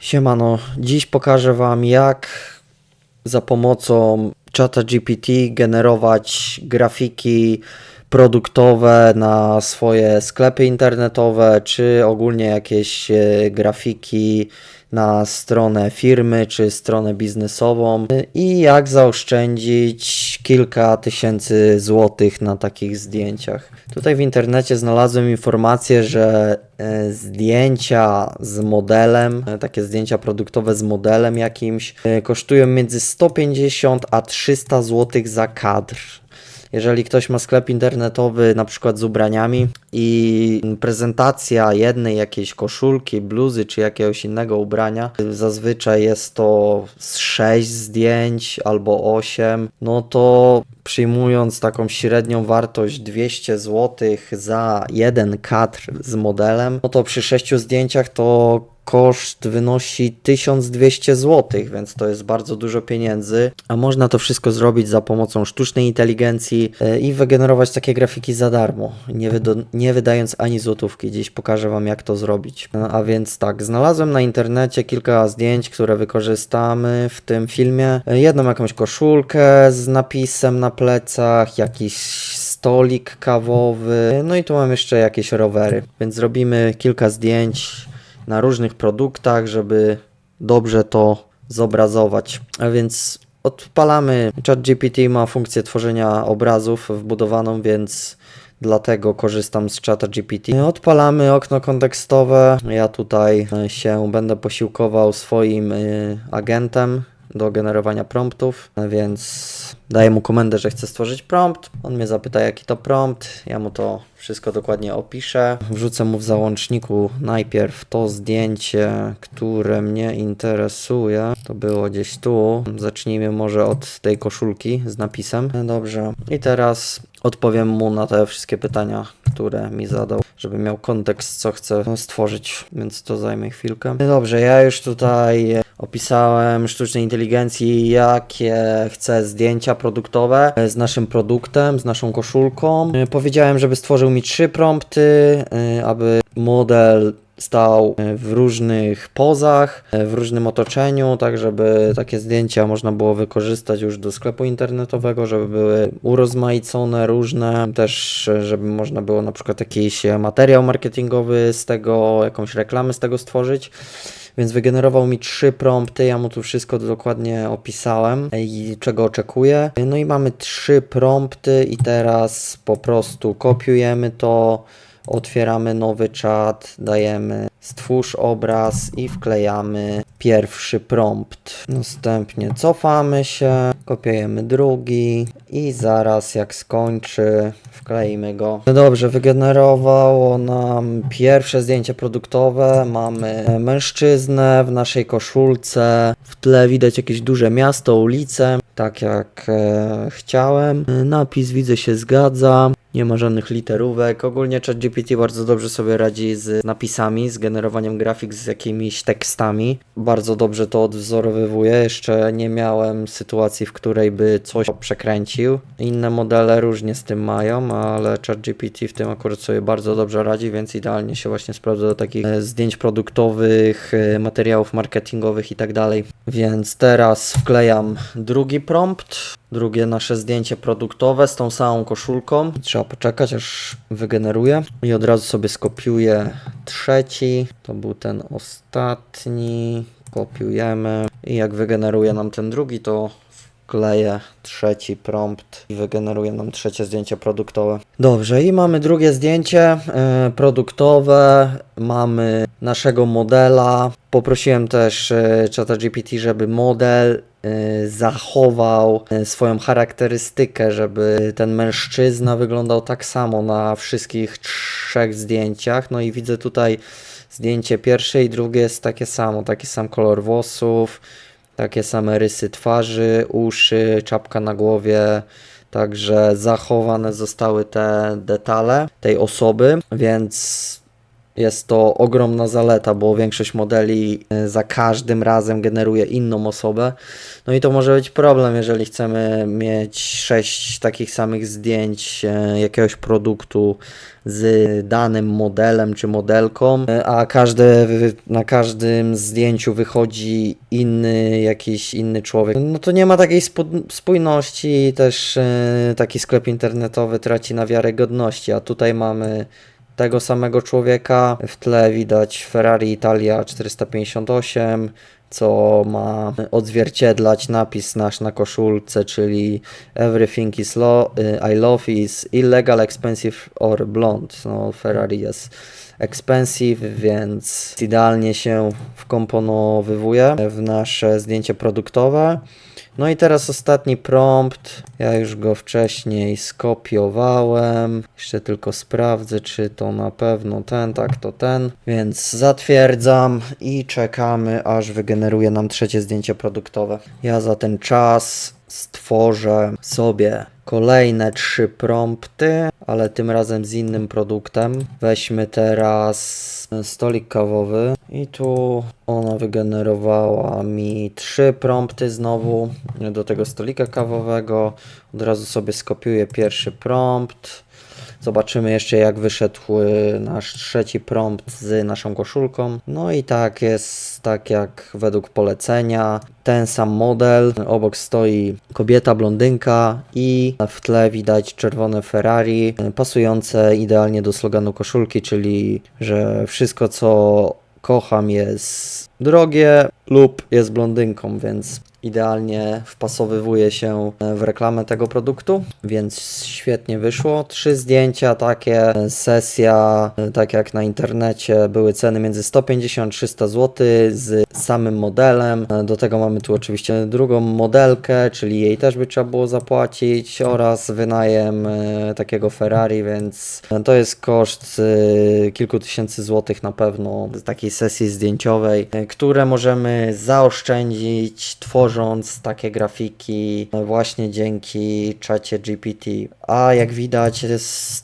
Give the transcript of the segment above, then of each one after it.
Siemano, dziś pokażę Wam jak za pomocą czata GPT generować grafiki produktowe na swoje sklepy internetowe, czy ogólnie jakieś e, grafiki na stronę firmy, czy stronę biznesową i jak zaoszczędzić kilka tysięcy złotych na takich zdjęciach. Tutaj w internecie znalazłem informację, że e, zdjęcia z modelem, e, takie zdjęcia produktowe z modelem jakimś, e, kosztują między 150 a 300 złotych za kadr. Jeżeli ktoś ma sklep internetowy, na przykład z ubraniami i prezentacja jednej jakiejś koszulki, bluzy czy jakiegoś innego ubrania, zazwyczaj jest to z 6 zdjęć albo 8, no to przyjmując taką średnią wartość 200 zł za jeden kadr z modelem, no to przy 6 zdjęciach to koszt wynosi 1200 zł, więc to jest bardzo dużo pieniędzy, a można to wszystko zrobić za pomocą sztucznej inteligencji e, i wygenerować takie grafiki za darmo, nie, wydo- nie wydając ani złotówki. Dziś pokażę Wam jak to zrobić. No, a więc tak, znalazłem na internecie kilka zdjęć, które wykorzystamy w tym filmie. E, Jedną jakąś koszulkę z napisem na plecach, jakiś stolik kawowy, no i tu mam jeszcze jakieś rowery, więc zrobimy kilka zdjęć na różnych produktach, żeby dobrze to zobrazować. A więc odpalamy. ChatGPT ma funkcję tworzenia obrazów wbudowaną, więc dlatego korzystam z czata GPT. Odpalamy okno kontekstowe. Ja tutaj się będę posiłkował swoim y, agentem do generowania promptów, więc daję mu komendę, że chcę stworzyć prompt. On mnie zapyta, jaki to prompt. Ja mu to wszystko dokładnie opiszę. Wrzucę mu w załączniku najpierw to zdjęcie, które mnie interesuje. To było gdzieś tu. Zacznijmy może od tej koszulki z napisem. Dobrze. I teraz odpowiem mu na te wszystkie pytania, które mi zadał, żeby miał kontekst, co chcę stworzyć, więc to zajmie chwilkę. Dobrze, ja już tutaj opisałem sztucznej inteligencji, jakie chcę zdjęcia produktowe z naszym produktem, z naszą koszulką. Powiedziałem, żeby stworzył mi trzy prompty, y, aby model stał y, w różnych pozach, y, w różnym otoczeniu, tak żeby takie zdjęcia można było wykorzystać już do sklepu internetowego, żeby były urozmaicone, różne, też y, żeby można było na przykład jakiś e, materiał marketingowy z tego, jakąś reklamę z tego stworzyć. Więc wygenerował mi trzy prompty, ja mu tu wszystko dokładnie opisałem i czego oczekuję. No i mamy trzy prompty i teraz po prostu kopiujemy to, otwieramy nowy czat, dajemy stwórz obraz i wklejamy pierwszy prompt. Następnie cofamy się, kopiujemy drugi i zaraz jak skończy, wkleimy go. No dobrze, wygenerowało nam pierwsze zdjęcie produktowe. Mamy mężczyznę w naszej koszulce. W tle widać jakieś duże miasto, ulice, tak jak e, chciałem. Napis widzę się zgadza. Nie ma żadnych literówek. Ogólnie ChatGPT bardzo dobrze sobie radzi z napisami, z generowaniem grafik z jakimiś tekstami. Bardzo dobrze to odwzorowywuje. Jeszcze nie miałem sytuacji, w której by coś przekręcił. Inne modele różnie z tym mają, ale ChatGPT w tym akurat sobie bardzo dobrze radzi, więc idealnie się właśnie sprawdza do takich e, zdjęć produktowych, e, materiałów marketingowych i tak dalej. Więc teraz wklejam drugi prompt. Drugie nasze zdjęcie produktowe z tą samą koszulką. Trzeba poczekać aż wygeneruje. I od razu sobie skopiuję trzeci. To był ten ostatni. Kopiujemy. I jak wygeneruje nam ten drugi, to wkleję trzeci prompt i wygeneruje nam trzecie zdjęcie produktowe. Dobrze, i mamy drugie zdjęcie e, produktowe. Mamy naszego modela. Poprosiłem też e, ChatGPT, żeby model e, zachował swoją charakterystykę, żeby ten mężczyzna wyglądał tak samo na wszystkich trzech zdjęciach. No i widzę tutaj zdjęcie pierwsze i drugie jest takie samo, taki sam kolor włosów, takie same rysy twarzy, uszy, czapka na głowie. Także zachowane zostały te detale tej osoby, więc jest to ogromna zaleta, bo większość modeli e, za każdym razem generuje inną osobę. No i to może być problem, jeżeli chcemy mieć sześć takich samych zdjęć e, jakiegoś produktu z danym modelem czy modelką, e, a każde, na każdym zdjęciu wychodzi inny, jakiś inny człowiek. No to nie ma takiej spójności też taki sklep internetowy traci na wiarygodności, a tutaj mamy tego samego człowieka. W tle widać Ferrari Italia 458, co ma odzwierciedlać napis nasz na koszulce, czyli Everything is lo- y, I love is illegal, expensive or blonde. No, Ferrari jest expensive, więc idealnie się wkomponowywuje w nasze zdjęcie produktowe. No i teraz ostatni prompt. Ja już go wcześniej skopiowałem. Jeszcze tylko sprawdzę, czy to na pewno ten, tak to ten. Więc zatwierdzam i czekamy, aż wygeneruje nam trzecie zdjęcie produktowe. Ja za ten czas stworzę sobie kolejne trzy prompty, ale tym razem z innym produktem. Weźmy teraz stolik kawowy i tu ona wygenerowała mi trzy prompty znowu do tego stolika kawowego. Od razu sobie skopiuję pierwszy prompt. Zobaczymy jeszcze jak wyszedł y, nasz trzeci prompt z naszą koszulką. No i tak jest, tak jak według polecenia. Ten sam model, obok stoi kobieta blondynka i w tle widać czerwone Ferrari, y, pasujące idealnie do sloganu koszulki, czyli że wszystko co kocham jest drogie lub jest blondynką, więc idealnie wpasowywuje się w reklamę tego produktu, więc świetnie wyszło. Trzy zdjęcia takie, sesja, tak jak na internecie, były ceny między 150-300 zł z samym modelem. Do tego mamy tu oczywiście drugą modelkę, czyli jej też by trzeba było zapłacić oraz wynajem e, takiego Ferrari, więc to jest koszt e, kilku tysięcy złotych na pewno z takiej sesji zdjęciowej, e, które możemy zaoszczędzić tworząc takie grafiki właśnie dzięki czacie GPT. A jak widać,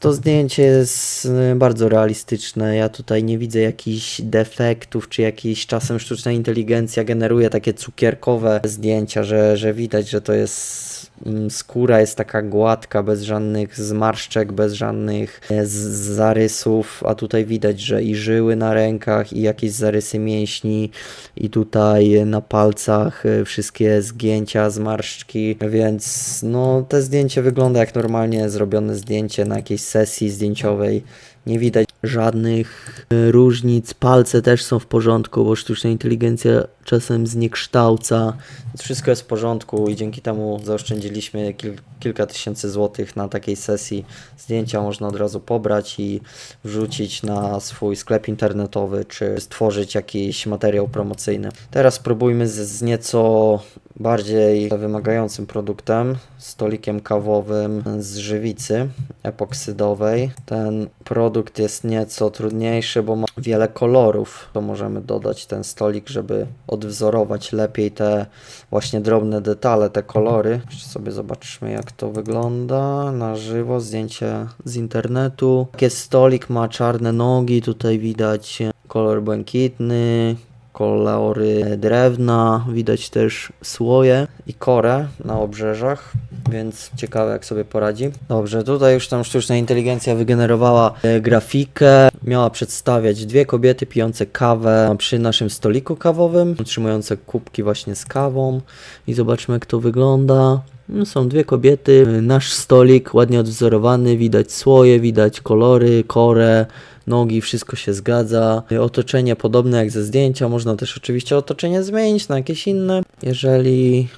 to zdjęcie jest y, bardzo realistyczne. Ja tutaj nie widzę jakichś defektów, czy jakiś czasem sztuczna inteligencja generuje takie cukierkowe zdjęcia, że, że widać, że to jest skóra jest taka gładka, bez żadnych zmarszczek, bez żadnych e, zarysów, a tutaj widać, że i żyły na rękach, i jakieś zarysy mięśni, i tutaj na palcach e, wszystkie zgięcia, zmarszczki, więc no te zdjęcie wygląda jak normalnie zrobione zdjęcie na jakiejś sesji zdjęciowej. Nie widać żadnych e, różnic. Palce też są w porządku, bo sztuczna inteligencja czasem zniekształca. Wszystko jest w porządku i dzięki temu zaoszczędziliśmy kil, kilka tysięcy złotych na takiej sesji. Zdjęcia można od razu pobrać i wrzucić na swój sklep internetowy, czy stworzyć jakiś materiał promocyjny. Teraz spróbujmy z, z nieco bardziej wymagającym produktem, stolikiem kawowym z żywicy epoksydowej. Ten produkt jest nieco trudniejszy, bo ma wiele kolorów. To możemy dodać ten stolik, żeby odwzorować lepiej te właśnie drobne detale, te kolory. Jeszcze sobie zobaczmy jak to wygląda na żywo, zdjęcie z internetu. Taki stolik ma czarne nogi, tutaj widać kolor błękitny, kolory drewna, widać też słoje i korę na obrzeżach, więc ciekawe jak sobie poradzi. Dobrze, tutaj już tam sztuczna inteligencja wygenerowała e, grafikę. Miała przedstawiać dwie kobiety pijące kawę przy naszym stoliku kawowym, trzymujące kubki właśnie z kawą i zobaczmy jak to wygląda. No, Są dwie kobiety, nasz stolik ładnie odwzorowany, widać słoje, widać kolory, korę, nogi, wszystko się zgadza. Otoczenie podobne jak ze zdjęcia, można też oczywiście otoczenie zmienić na jakieś inne, jeżeli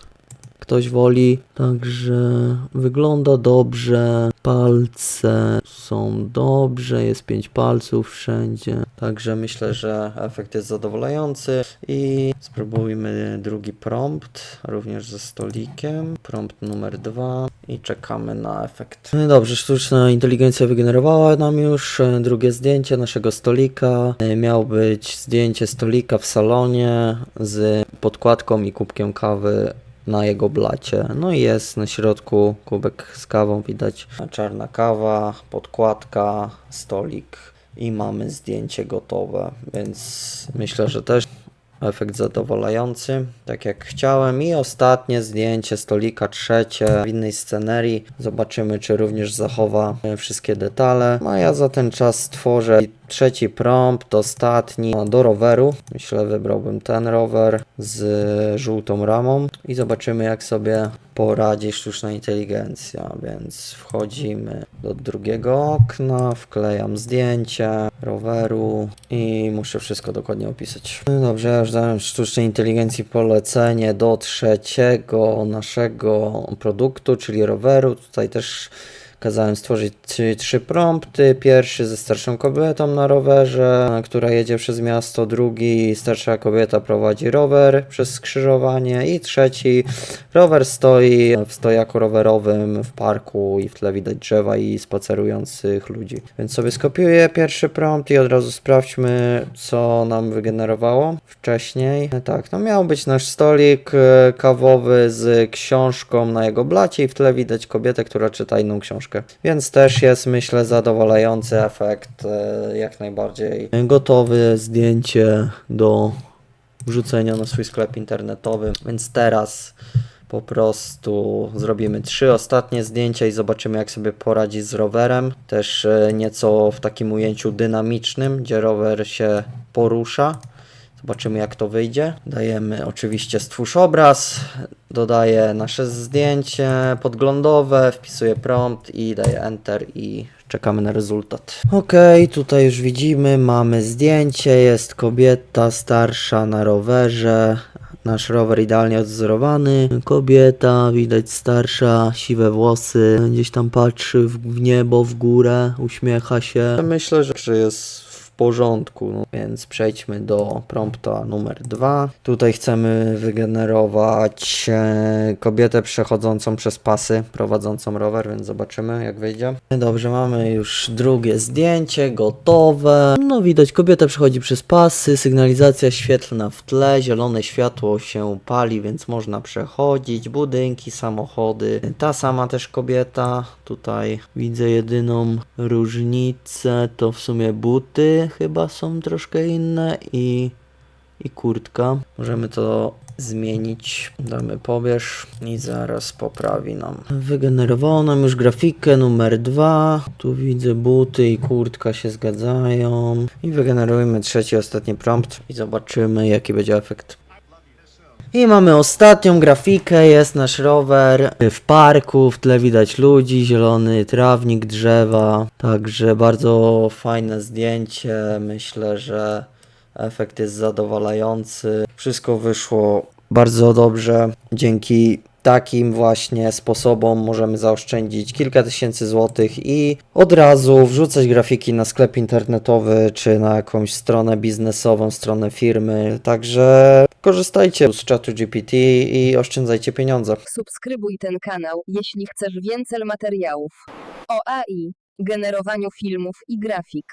ktoś woli. Także wygląda dobrze, palce są dobrze, jest pięć palców wszędzie. Także myślę, że efekt jest zadowalający i spróbujmy drugi prompt, również ze stolikiem. Prompt numer dwa i czekamy na efekt. No Dobrze, sztuczna inteligencja wygenerowała nam już e, drugie zdjęcie naszego stolika. E, Miało być zdjęcie stolika w salonie z podkładką i kubkiem kawy na jego blacie. No i jest na środku kubek z kawą, widać czarna kawa, podkładka, stolik i mamy zdjęcie gotowe, więc myślę, że też efekt zadowalający, tak jak chciałem. I ostatnie zdjęcie stolika, trzecie w innej scenerii. Zobaczymy, czy również zachowa e, wszystkie detale. A ja za ten czas stworzę trzeci prompt, ostatni do roweru. Myślę, wybrałbym ten rower z żółtą ramą i zobaczymy, jak sobie poradzi sztuczna inteligencja. Więc wchodzimy do drugiego okna, wklejam zdjęcie roweru i muszę wszystko dokładnie opisać. No dobrze, ja już dałem sztucznej inteligencji polecenie do trzeciego naszego produktu, czyli roweru. Tutaj też Kazałem stworzyć trzy, prompty. Pierwszy ze starszą kobietą na rowerze, która jedzie przez miasto. Drugi starsza kobieta prowadzi rower przez skrzyżowanie. I trzeci rower stoi w stojaku rowerowym w parku i w tle widać drzewa i spacerujących ludzi. Więc sobie skopiuję pierwszy prompt i od razu sprawdźmy, co nam wygenerowało wcześniej. Tak, no miał być nasz stolik e, kawowy z książką na jego blacie i w tle widać kobietę, która czyta inną książkę. Więc też jest, myślę, zadowalający efekt, e, jak najbardziej. Gotowe zdjęcie do wrzucenia na swój sklep internetowy. Więc teraz po prostu zrobimy trzy ostatnie zdjęcia i zobaczymy, jak sobie poradzi z rowerem. Też e, nieco w takim ujęciu dynamicznym, gdzie rower się porusza. Zobaczymy, jak to wyjdzie. Dajemy oczywiście stwórz obraz, dodaję nasze zdjęcie podglądowe, wpisuję prompt i daję Enter i czekamy na rezultat. Ok, tutaj już widzimy, mamy zdjęcie, jest kobieta starsza na rowerze. Nasz rower idealnie odwzorowany. Kobieta, widać starsza, siwe włosy, gdzieś tam patrzy w niebo, w górę, uśmiecha się. Myślę, że jest porządku, no, więc przejdźmy do prompta numer dwa. Tutaj chcemy wygenerować e, kobietę przechodzącą przez pasy, prowadzącą rower, więc zobaczymy jak wyjdzie. Dobrze, mamy już drugie zdjęcie, gotowe. No widać, kobieta przechodzi przez pasy, sygnalizacja świetlna w tle, zielone światło się pali, więc można przechodzić, budynki, samochody. Ta sama też kobieta, tutaj widzę jedyną różnicę, to w sumie buty chyba są troszkę inne i, i kurtka. Możemy to zmienić, damy pobierz i zaraz poprawi nam. Wygenerowało nam już grafikę numer dwa. Tu widzę buty i kurtka się zgadzają. I wygenerujemy trzeci, ostatni prompt i zobaczymy jaki będzie efekt. I mamy ostatnią grafikę, jest nasz rower. W parku, w tle widać ludzi, zielony trawnik, drzewa, także bardzo fajne zdjęcie, myślę, że efekt jest zadowalający, wszystko wyszło bardzo dobrze, dzięki takim właśnie sposobom możemy zaoszczędzić kilka tysięcy złotych i od razu wrzucać grafiki na sklep internetowy czy na jakąś stronę biznesową, stronę firmy. Także korzystajcie z czatu GPT i oszczędzajcie pieniądze. Subskrybuj ten kanał, jeśli chcesz więcej materiałów o AI, generowaniu filmów i grafik.